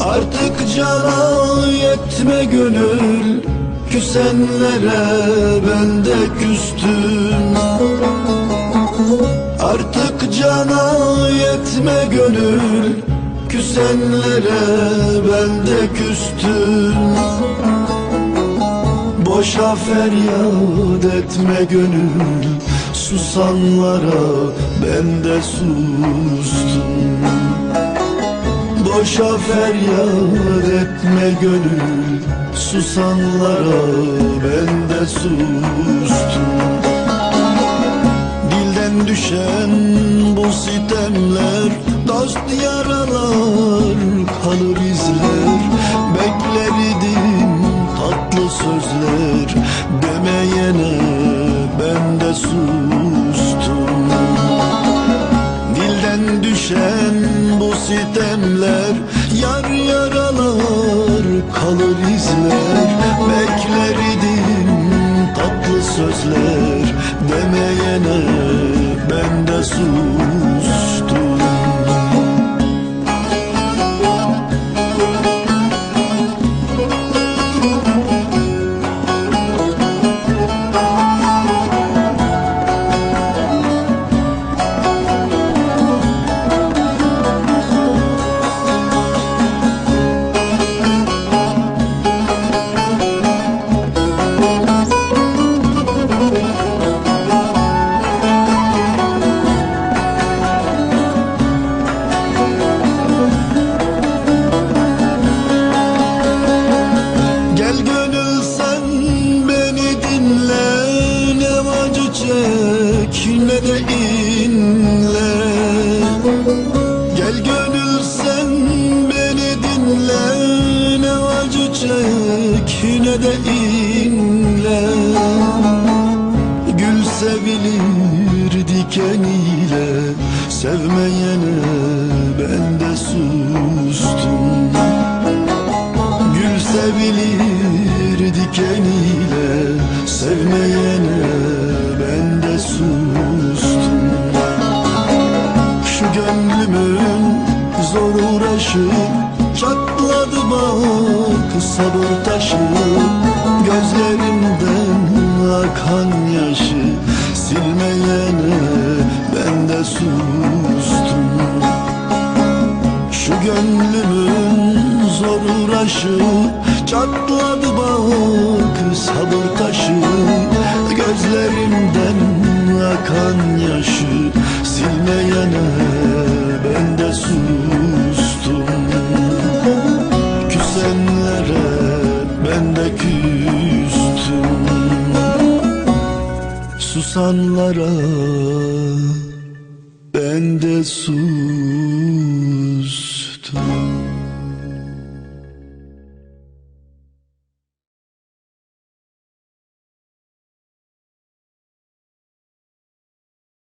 Artık cana yetme gönül. Küsenlere ben de küstüm. Artık cana yetme gönül Küsenlere ben de küstüm. Boşa feryat etme gönül Susanlara ben de sustum. Boşa feryat etme gönül Susanlara ben de sustum Dilden düşen bu sitemler Dost yaralar kalır izler. Bekler idim tatlı sözler Demeyene ben de sustum Dilden düşen bu sitemler Yar yaralar kalır izler çek ne de inle. Gül sevilir dikeniyle Sevmeyene ben de sustum. Gül sevilir dikeniyle Sevmeyene ben de sustum. Şu gönlümün zor uğraşı Çatladı bak sabır taşı Gözlerimden akan yaşı. Silmeyene ben de sustum. Şu gönlümün zor uğraşı Çatladı bak sabır taşı. Gözlerimden akan yaşı Susanlara ben de sustum